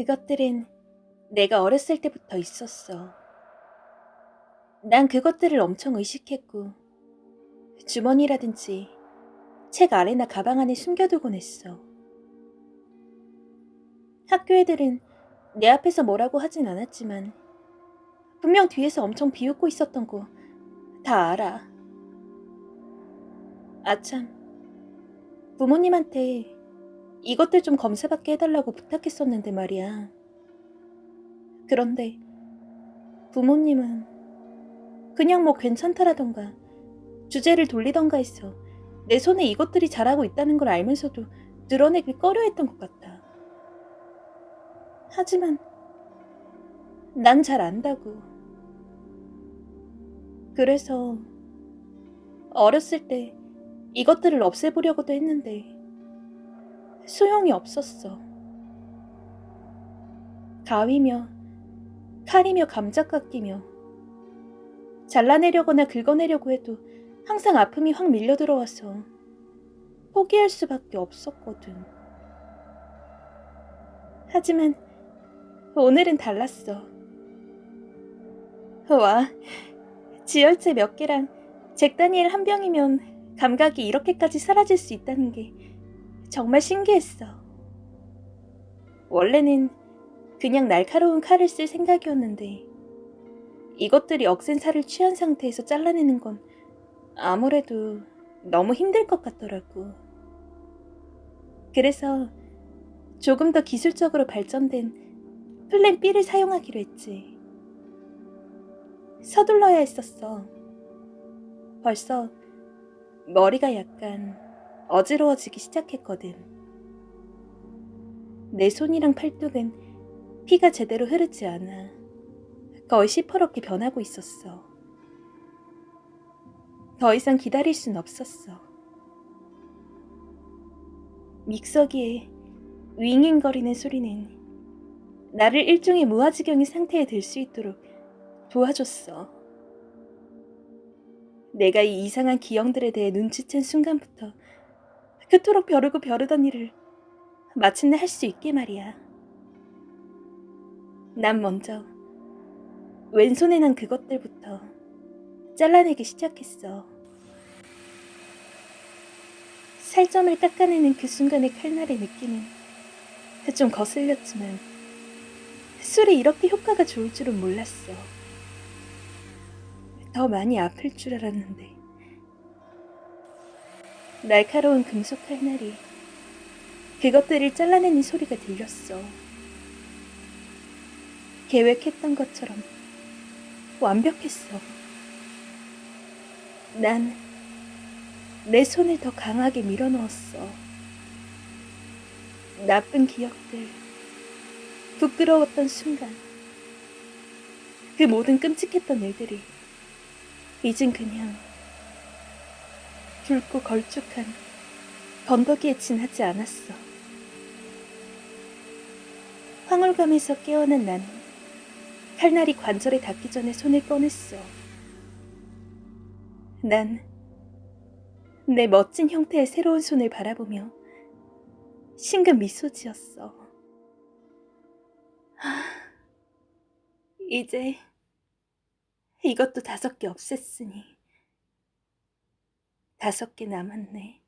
그것들은 내가 어렸을 때부터 있었어. 난 그것들을 엄청 의식했고, 주머니라든지 책 아래나 가방 안에 숨겨두곤 했어. 학교 애들은 내 앞에서 뭐라고 하진 않았지만, 분명 뒤에서 엄청 비웃고 있었던 거 다 알아. 아참, 부모님한테 이것들 좀 검사받게 해달라고 부탁했었는데 말이야. 그런데 부모님은 그냥 뭐 괜찮다라던가 주제를 돌리던가 해서 내 손에 이것들이 자라고 있다는 걸 알면서도 드러내길 꺼려 했던 것 같아. 하지만 난 잘 안다고. 그래서 어렸을 때 이것들을 없애보려고도 했는데 소용이 없었어. 가위며 칼이며 감자깎이며 잘라내려거나 긁어내려고 해도 항상 아픔이 확 밀려 들어와서 포기할 수밖에 없었거든. 하지만 오늘은 달랐어. 와, 지혈제 몇 개랑 잭다니엘 한 병이면 감각이 이렇게까지 사라질 수 있다는 게 정말 신기했어. 원래는 그냥 날카로운 칼을 쓸 생각이었는데 이것들이 억센 살을 취한 상태에서 잘라내는 건 아무래도 너무 힘들 것 같더라고. 그래서 조금 더 기술적으로 발전된 플랜 B를 사용하기로 했지. 서둘러야 했었어. 벌써 머리가 약간 어지러워지기 시작했거든. 내 손이랑 팔뚝은 피가 제대로 흐르지 않아 거의 시퍼렇게 변하고 있었어. 더 이상 기다릴 순 없었어. 믹서기에 윙윙거리는 소리는 나를 일종의 무아지경의 상태에 들 수 있도록 도와줬어. 내가 이 이상한 기형들에 대해 눈치챈 순간부터 그토록 벼르고 벼르던 일을 마침내 할 수 있게 말이야. 난 먼저 왼손에 난 그것들부터 잘라내기 시작했어. 살점을 깎아내는 그 순간의 칼날의 느낌은 좀 거슬렸지만 술이 이렇게 효과가 좋을 줄은 몰랐어. 더 많이 아플 줄 알았는데. 날카로운 금속 칼날이 그것들을 잘라내는 소리가 들렸어. 계획했던 것처럼 완벽했어. 난 내 손을 더 강하게 밀어 넣었어. 나쁜 기억들, 부끄러웠던 순간, 그 모든 끔찍했던 일들이 이젠 그냥 붉고 걸쭉한 건더기에 지나지 않았어. 황홀감에서 깨어난 나는 칼날이 관절에 닿기 전에 손을 꺼냈어. 난 내 멋진 형태의 새로운 손을 바라보며 싱긋 미소 지었어. 하, 이제 이것도 다섯 개 없앴으니 다섯 개 남았네.